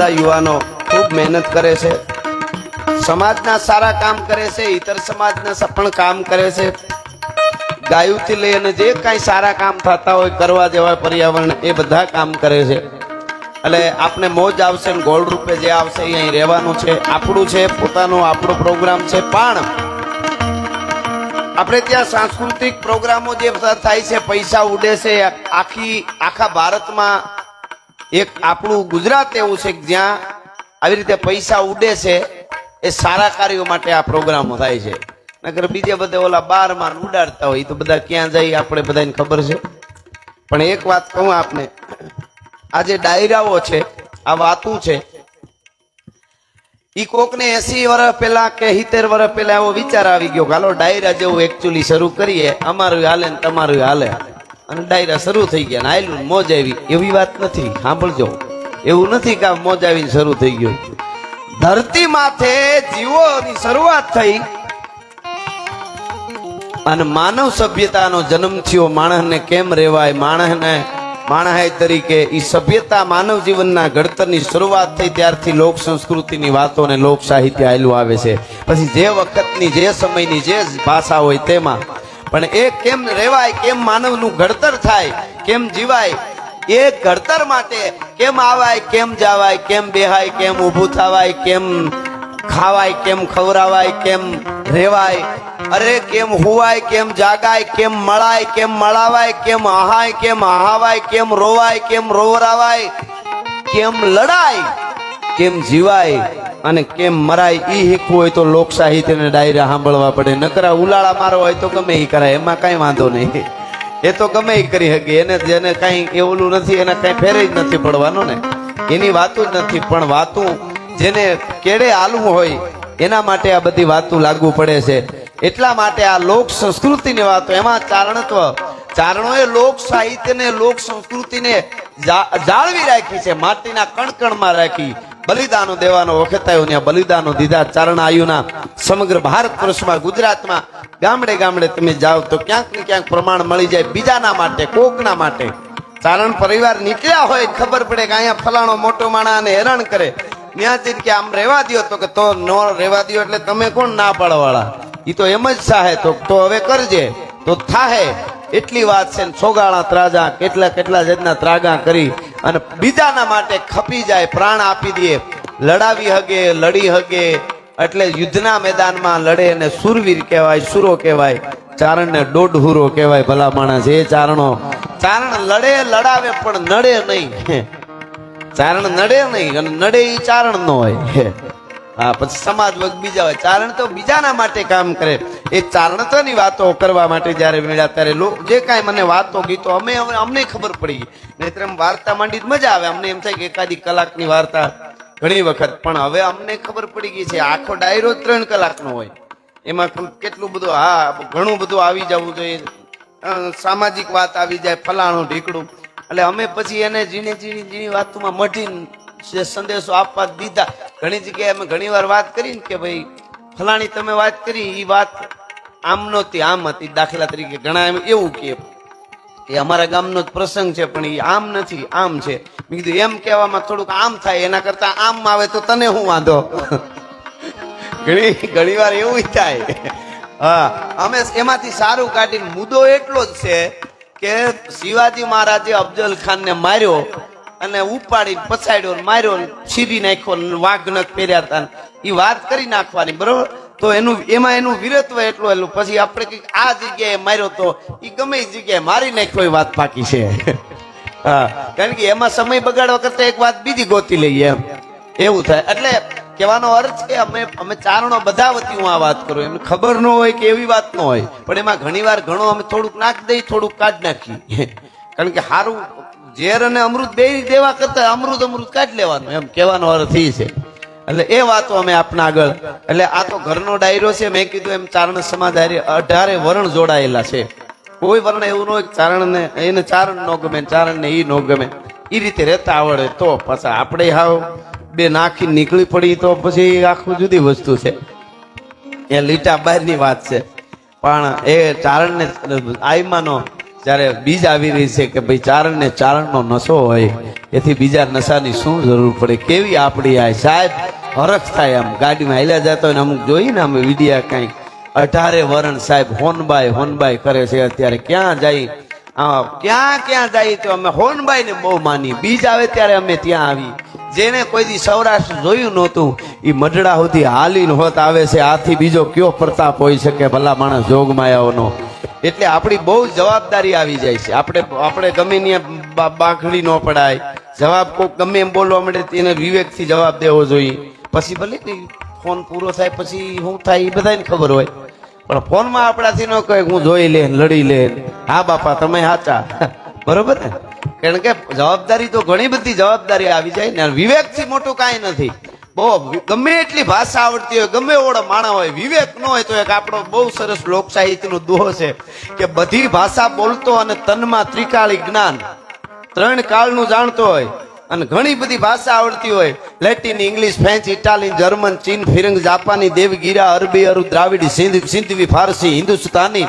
બધા યુવાનો ખૂબ મહેનત કરે છે. સમાજના સારા કામ કરે છે ઇતર સમાજના સ- પણ કામ કરે છે. ગાયુથી લઈ અને જે કાંઈ સારા કામ થતા હોય, કરવા જેવા પર્યાવરણ, એ બધા કામ કરે છે. એટલે આપને મોજ આવશે ને ગોળ રૂપે જે આવશે, એ અહીં રહેવાનું છે. આપણું છે, પોતાનો આપણો પ્રોગ્રામ છે, પણ આપણે ત્યાં સાંસ્કૃતિક પ્રોગ્રામો જે થાય છે, પૈસા ઉડે છે, આખી, આખા ભારતમાં એક આપણું ગુજરાત એવું છે કે જ્યાં આવી રીતે પૈસા ઉડે છે, એ સારા કાર્યો માટે આ પ્રોગ્રામો થાય છે. નકર બીજે બધે ઓલા બાર માર ઉડાડતા હોય તો બધા ક્યાં જાય આપણે બધાને ખબર છે. પણ એક વાત કહું આપને, આ જે ડાયરાઓ છે, આ વાતું છે, ઈ કોકને એસી વર્ષ પહેલા કે સિત્તેર વર્ષ પહેલા એવો વિચાર આવી ગયો હાલો ડાયરા જેવું એકચ્યુઅલી શરૂ કરીએ, અમારું હાલે ને તમારું હાલે. અને ડાયરા શરૂ થઈ ગયા આયલું મોજ આવી. એવી વાત નથી. સાંભળજો. એવું નથી કે મોજ આવીને શરૂ થઈ ગયું ધરતી માથે જીવોની શરૂઆત થઈ અને માનવ સભ્યતાનો જન્મ થયો. માણસને કેમ રેવાય માણસને માણસ તરીકે એ સભ્યતા માનવ જીવનના ઘડતરની શરૂઆત થઈ. ત્યારથી લોક સંસ્કૃતિની વાતો અને લોક સાહિત્ય આવેલું આવે છે. પછી જે વખતની, જે સમયની, જે ભાષા હોય તેમાં પણ એ કેમ રેવાય કેમ માનવનું ઘડતર થાય, કેમ જીવાય, એ ઘડતર માટે કેમ આવાય, કેમ જાવાય, કેમ બેહાય, કેમ ઊભું થવાય, કેમ ખાવાય, કેમ ખવરાવાય કેમ રેવાય, અરે કેમ હુવાય, કેમ જાગાય, કેમ મળાય, કેમ મળાવાય, કેમ આહાય, કેમ આહાવાય, કેમ રોવાય, કેમ રોવરાવાય, કેમ લડાય કેમ જીવાય અને કેમ મરાય એ શીખવું હોય તો લોક સાહિત્ય ડાયરા સાંભળવા પડે. નકરા ઉલાળા મારો હોય તો ગમે એ કરાય. એમાં કાંઈ વાંધો નહીં. એ તો ગમે એ કરી શકે. એને જેને કાંઈ એવલું નથી, એને કાંઈ ફેરે જ નથી પડવાનો ને. એની વાતું જ નથી. પણ વાતું જેને કેડે હાલવું હોય, એના માટે આ બધી વાતું લાગુ પડે છે. એટલા માટે આ લોક સંસ્કૃતિની વાતો, એમાં ચારણત્વ, ચારણોએ લોક સાહિત્યને, લોક સંસ્કૃતિને જાળવી રાખી છે. માટીના કણકણમાં રાખી. બલિદાનો દેવાનો વખત આવ્યો ત્યાં બલિદાનો દીધા ચારણ આયુના સમગ્ર ભારત વર્ષમાં ગુજરાતમાં ગામડે ગામડે તમે જાઓ તો ક્યાંક ને ક્યાંક પ્રમાણ મળી જાય બીજાના માટે, કોકના માટે. ચારણ પરિવાર નીકળ્યા હોય, ખબર પડે કે અહીંયા ફલાણો મોટો માણાને હેરાન કરે. જઈને કે આમ રહેવા દ્યો તો કે તો ન રહેવા દ્યો એટલે તમે કોણ ના પાડવાળા એ તો એમ જ સાહે તો તો હવે કરજે. તો થાહે. એટલી વાત છે સોગાળા ત્રાજા, કેટલા કેટલા જાતના ત્રાગા કરી અને બીજાના માટે ખપી જાય, પ્રાણ આપી દે, લડાવી હગે, લડી હગે, એટલે યુદ્ધના મેદાનમાં લડે અને સુરવીર કહેવાય, સુરો કહેવાય, ચારણને દોઢહુરો કહેવાય ભલા માણસ, એ ચારણો. ચારણ લડે, લડાવે પણ નડે નહીં. ચારણ નડે નહીં અને નડે એ ચારણ નો હોય. હા, પછી સમાજ વર્ગ બીજા હોય. ચારણ તો બીજાના માટે કામ કરે. એ ચારણત્વની વાતો કરવા માટે જ્યારે મળ્યા ત્યારે જે કાંઈ મને વાતો, ગીતો, અમે હવે અમને ખબર પડી ગઈ. નહીતર એમ વાર્તા માંડી મજા આવે. અમને એમ થાય કે એકાદી કલાકની વાર્તા ઘણી વખત. પણ હવે અમને ખબર પડી ગઈ છે, આખો ડાયરો ત્રણ કલાકનો હોય. એમાં કેટલું બધું હા, ઘણું બધું આવી જવું જોઈએ. સામાજિક વાત આવી જાય, ફલાણું, ઢીકડું. એટલે અમે પછી એને ઝીણી ઝીણી ઝીણી વાતોમાં મઢીને સંદેશો આપવા દીધા. ઘણી જગ્યાએ અમે ઘણી વાર વાત કરી ને કે ભાઈ, ફલાણી તમે વાત કરી એ વાત આમ નહોતી આમ હતી. દાખલા તરીકે ઘણા એમ એવું કે, એ અમારા ગામનો જ પ્રસંગ છે, પણ એ આમ નથી, આમ છે. મેં કીધું, એમ કહેવામાં થોડુંક આમ થાય, એના કરતા આમ આવે તો તને હું વાંધો? ઘણી ઘણી વાર એવું થાય. હા, અમે એમાંથી સારું કાઢીને મુદ્દો એટલો જ છે કે શિવાજી મહારાજે અફજલ ખાનને માર્યો અને ઉપાડીને પછાડ્યો માર્યો છીરી નાખ્યો વાઘ પહેર્યા હતા એ વાત કરી નાખવાની, બરોબર? તો એનું, એમાં એનું વીરત્વ એટલું એટલું પછી આપણે કંઈક આ જગ્યાએ માર્યો તો એ ગમે જગ્યાએ મારી નાખ્યો એ વાત પાકી છે. હા, કારણ કે એમાં સમય બગાડવા કરતા એક વાત બીજી ગોતી લઈએ એમ. એવું થાય. એટલે કહેવાનો અર્થ કે અમે અમે ચારણો બધા વતી હું આ વાત કરું. એમને ખબર ન હોય કે એવી વાત ન હોય. પણ એમાં ઘણી વાર ઘણો અમે થોડુંક નાખી દઈ, થોડુંક કાઢ નાખીએ. કારણ કે સારું ઝેર અને અમૃત, બે દેવા કરતા અમૃત અમૃત કાઢ લેવાનું. એમ કહેવાનો અર્થ એ છે. એટલે એ વાતો અમે આપના આગળ. એટલે આ તો ઘરનો ડાયરો છે, મેં કીધું એમ ચારણ સમાજ અઢારે વરણ જોડાયેલા છે. કોઈ વર્ણ એવું ન હોય ચારણને, એને ચારણ ન ગમે ચારણને એ ન ગમે. એ રીતે રહેતા આવડે તો પાછા આપણે હાવ બે નાખી નીકળી પડી તો પછી આખું જુદી વસ્તુ છે. એ લીટા બહારની વાત છે. પણ એ ચારણને આઈમાનો જ્યારે બીજ આવી રહી છે કે ભાઈ ચારણ ને ચારણનો નશો હોય, એથી બીજા નશાની શું જરૂર પડે? કેવી આપણી આ સાહેબ હરખ થાય આમ? ગાડીમાં હાલ્યા જતો હોય ને અમુક જોઈને અમે વિડિયા કાંઈક અઢારે વરણ સાહેબ હોનબાઈ હોનબાઈ કરે છે. અત્યારે ક્યાં જાય? ક્યાં ક્યાં જાય તો અમે હોનબાઈ ને બહુ માની બીજ આવે ત્યારે અમે ત્યાં આવી જેને કોઈ દી સૌરાષ્ટ્ર જોયું નહોતું એ મઢડા સુધી હાલીને હોત આવે છે. આથી બીજો કયો પ્રતાપ હોઈ શકે ભલા માણસ જોગમાયાઓનો? એટલે આપણી બહુ જવાબદારી આવી જાય છે. આપણે આપણે ગમે ત્યાં બાંખડી ન પડાય. જવાબ કોઈ ગમે એમ બોલવા મળે તેને વિવેકથી જવાબ દેવો જોઈએ. પછી ભલે ને ફોન પૂરો થાય, પછી શું થાય, એ બધાને ખબર હોય. પણ ફોનમાં આપણાથી ન કહે હું જોઈ લે, લડી લે. હા બાપા, તમે સાચા બરોબર ને? કારણ કે જવાબદારી તો ઘણી બધી જવાબદારી આવી જાય ને વિવેકથી મોટું કાંઈ નથી. વિ- ગમે એટલી ભાષા આવડતી હોય, ગમે એવડો માણા હોય, વિવેક ન હોય તો એક આપણો બહુ સરસ લોક સાહિત્યનો દોહો છે કે બધી ભાષા બોલતો અને તનમાં ત્રિકાળી જ્ઞાન. ત્રણ કાળનું જાણતો હોય અને ઘણી બધી ભાષા આવડતી હોય. Latin English French Italian German ચીન ફિરંગ જાપાની દેવગીરા અરબી અરુ દ્રાવિડ સિંધ સિંધવી ફારસી હિન્દુસ્તાની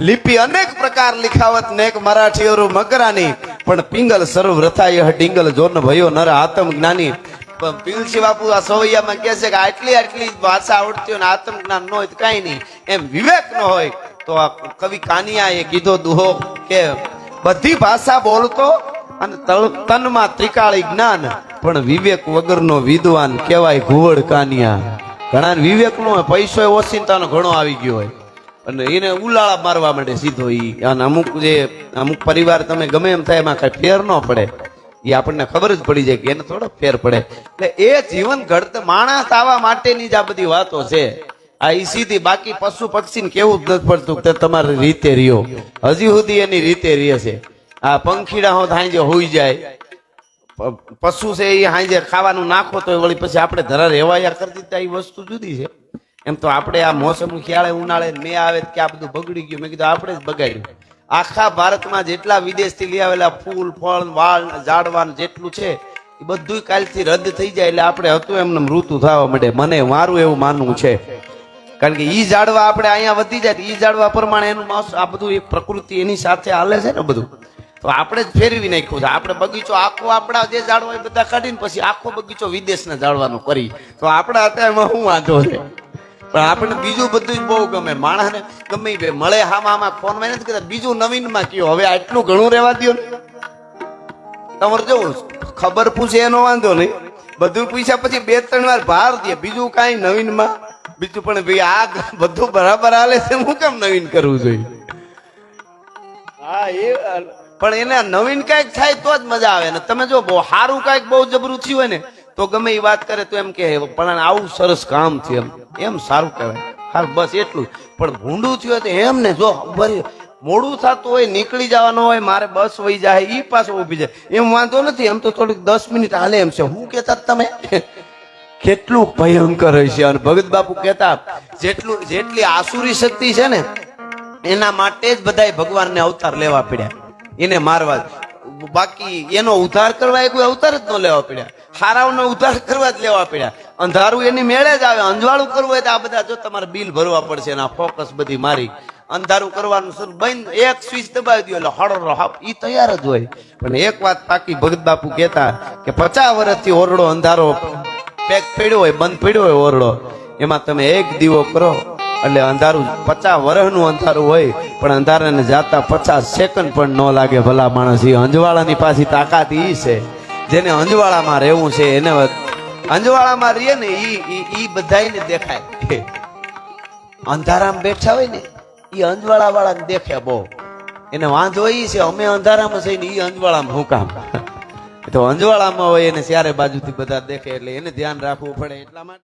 લિપિ અનેક પ્રકાર લિખાવત નેક મરાઠી અરુ મકરાની પણ પિંગલ સર્વ રથાય ડિંગલ જોન ભયો નર આતમ જ્ઞાની. પણ પિલસી બાપુ આ સવૈયામાં કહે છે કે આટલી આટલી ભાષા આવડતી હોય ને આત્મ જ્ઞાન ન હોય તો કાંઈ નહીં. એમ વિવેક ન હોય તો આ કવિ કાનિયાએ કીધો દુહો કે બધી ભાષા બોલતો અને તનમાં ત્રિકાળી જ્ઞાન, પણ વિવેક વગરનો વિદ્વાન કહેવાય ઘુવડ કાનિયા. ઘણા વિવેક નો હોય, પૈસો એ ઓચિંતાનો ઘણો આવી ગયો હોય. અને એને ઉલાળા મારવા માટે સીધો ઈ. અને અમુક જે અમુક પરિવાર તમે ગમે એમ થાય એમાં કઈ ફેર ન પડે. એ આપણને ખબર જ પડી જાય કે એને થોડો ફેર પડે. એટલે એ જીવન ઘડત માણસ આવવા માટેની જ આ બધી વાતો છે. આ ઈ સીધી બાકી પશુ પક્ષીને કેવું જ નથી પડતું કે તમારી રીતે રહ્યો. હજી સુધી એની રીતે રહે છે. આ પંખીડા હોત હાંજે હોઈ જાય. પશુ છે એ હાંજે ખાવાનું નાખો તો વળી પછી આપણે ધરા રેવાયા કરી દીધા એ વસ્તુ જુદી છે. એમ તો આપણે આ મોસમ ખ્યાળે ઉનાળે મેં આવે કે આ બધું બગડી ગયું. મેં કીધું આપણે જ બગાડ્યું. આખા ભારતમાં જેટલા વિદેશથી લઈ આવેલા ફૂલ, ફળ, વાળ, ઝાડવાન જેટલું છે, એ બધું કાલથી રદ થઈ જાય એટલે આપણે હતું એમને મૃત્યુ થવા માટે મને મારું એવું માનવું છે. કારણ કે ઈ ઝાડવા આપણે અહીંયા વધી જાય એ ઝાડવા પ્રમાણે એનું મોસ- આ બધું એક પ્રકૃતિ એની સાથે હાલે છે ને બધું. તો આપણે જ ફેરવી નાખ્યું છે. આપણે બગીચો આખો આપણા જે ઝાડવા એ બધા કાઢીને પછી આખો બગીચો વિદેશના ઝાડવાનો કરી. તો આપણા અત્યારમાં શું વાંધો છે? પણ આપણને બીજું બધું જ બહુ ગમે. માણસને ગમે બે. મળે હામાં હામાં ફોનમાં નથી કરતા બીજું નવીનમાં કયો? હવે આટલું ઘણું રહેવા દો ને. તમારે જવું ખબર પૂછે એનો વાંધો નહીં. બધું પૂછ્યા પછી બે ત્રણ વાર ભાર દે. બીજું કાંઈ નવીનમાં. બીજું પણ ભાઈ આ બધું બરાબર હાલે છે હું કેમ નવીન કરવું જોઈએ? હા એ પણ એને નવીન કાંઈક થાય તો જ મજા આવે ને. તમે જો બહુ સારું કાંઈક બહુ જબરું થયું હોય ને તો ગમે એ વાત કરે તો એમ કે પણ આવું સરસ કામ થયું એમ. એમ સારું કહેવાય. હા બસ એટલું. પણ ભૂંડું થયું તો એમ ને જો મોડું થતું હોય, નીકળી જવાનું હોય, મારે બસ વહી જાય એ પાછો ઊભી જાય. એમ વાંધો નથી એમ તો થોડીક દસ મિનિટ હાલે એમ છે. હું કહેતા તમે? કેટલું ભયંકર હશે અને ભગત બાપુ કહેતા, જેટલું, જેટલી આસુરી શક્તિ છે ને, એના માટે જ બધાય ભગવાનને અવતાર લેવા પડ્યા. એને મારવા બાકી એનો ઉદ્ધાર કરવા કોઈ અવતાર જ ન લેવા પડ્યા. હારાઓનો ઉધાર કરવા જ લેવા પડ્યા. અંધારું એની મેળે જ આવે. અંજવાળું કરવું હોય તો આ બધા જો તમારે બિલ ભરવા પડશે એના ફોકસ બધી મારી. અંધારું કરવાનું શરૂ. બંધ. એક સ્વિચ દબાવી દો એટલે હળરો હાફ એ તૈયાર જ હોય. પણ એક વાત પાકી ભગત બાપુ કહેતા કે પચાસ વર્ષથી ઓરડો અંધારો પેક પડ્યો હોય, બંધ પડ્યો હોય ઓરડો. એમાં તમે એક દીવો કરો. એટલે અંધારું પચાસ વર્ષનું અંધારું હોય, પણ અંધારાને જાતા પચાસ સેકન્ડ પણ ન લાગે ભલા માણસ. એ અંજવાળાની પાછી તાકાત એ છે. જેને અંજવાળામાં રહેવું છે, એને અંજવાળામાં રહીએ ને એ એ બધાને દેખાય. અંધારામાં બેઠા હોય ને એ અંજવાળા વાળાને દેખે બહુ. એને વાંધો એ છે, અમે અંધારામાં છે ને, ઈ અંજવાળામાં હું કામ? તો અંજવાળામાં હોય એને ચારે બાજુથી બધા દેખે, એટલે એને ધ્યાન રાખવું પડે એટલા માટે.